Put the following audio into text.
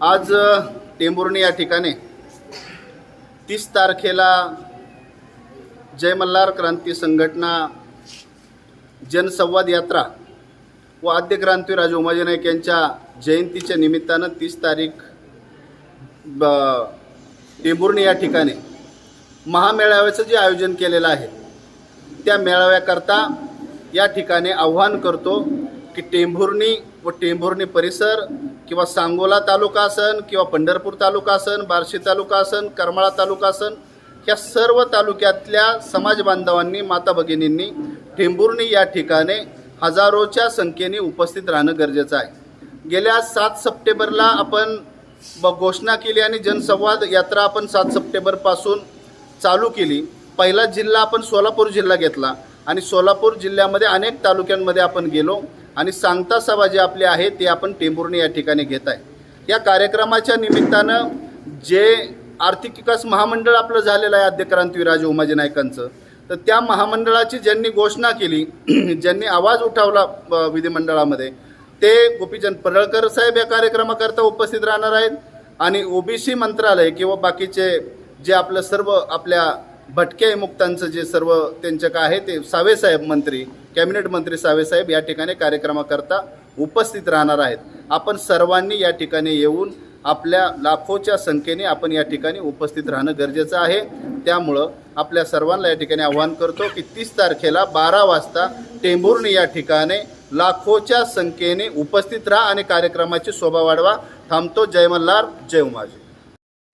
आज अ, टेंभुर्णी या ठिकाणी तीस तारखेला जय मल्हार क्रांती संघटना जनसंवाद यात्रा व आद्य क्रांतीराज उमाजी नाईक यांच्या जयंतीच्या निमित्तानं तीस तारीख ब टेंभुर्णी या ठिकाणी महामेळाव्याचं जे आयोजन केलेलं आहे त्या मेळाव्याकरता या ठिकाणी आव्हान करतो की टेंभुर्णी व टेंभुर्णी परिसर किंवा सांगोला तालुका असन किंवा पंढरपूर तालुका असन बार्शी तालुका असन करमाळा तालुका असन ह्या सर्व तालुक्यातल्या समाज बांधवांनी माता भगिनींनी टेंभुर्णी या ठिकाणी हजारोच्या संख्येने उपस्थित राहणं गरजेचं आहे. गेल्या सात सप्टेंबरला आपण ब घोषणा केली आणि जनसंवाद यात्रा आपण सात सप्टेंबरपासून चालू केली. पहिला जिल्हा आपण सोलापूर जिल्हा घेतला आणि सोलापूर जिल्ह्यामध्ये अनेक तालुक्यांमध्ये आपण गेलो. आणि सांगता सभा जे आपली आहे ते आपण टेंभुर्णी या ठिकाणी घेत आहे. या कार्यक्रमाच्या निमित्तानं जे आर्थिक विकास महामंडळ आपलं झालेलं आहे आद्य क्रांतीवीर उमाजी नायकांचं तर त्या महामंडळाची ज्यांनी घोषणा केली ज्यांनी आवाज उठावला विधिमंडळामध्ये ते गोपीचंद पडळकर साहेब या कार्यक्रमाकरता उपस्थित राहणार आहेत आणि ओबीसी मंत्रालय किंवा बाकीचे जे आपलं सर्व आपल्या भटके मुक्तांचं जे सर्व त्यांचं काय आहे ते सावेसाहेब मंत्री कॅबिनेट मंत्री सावेसाहेब या ठिकाणी कार्यक्रमाकरता उपस्थित राहणार आहेत. आपण सर्वांनी या ठिकाणी येऊन आपल्या लाखोच्या संख्येने आपण या ठिकाणी उपस्थित राहणं गरजेचं आहे. त्यामुळं आपल्या सर्वांना या ठिकाणी आव्हान करतो की तीस तारखेला बारा वाजता टेंभुर्णी या ठिकाणी लाखोच्या संख्येने उपस्थित राहा आणि कार्यक्रमाची शोभा वाढवा. थांबतो जय मल्हार जय उमाजी.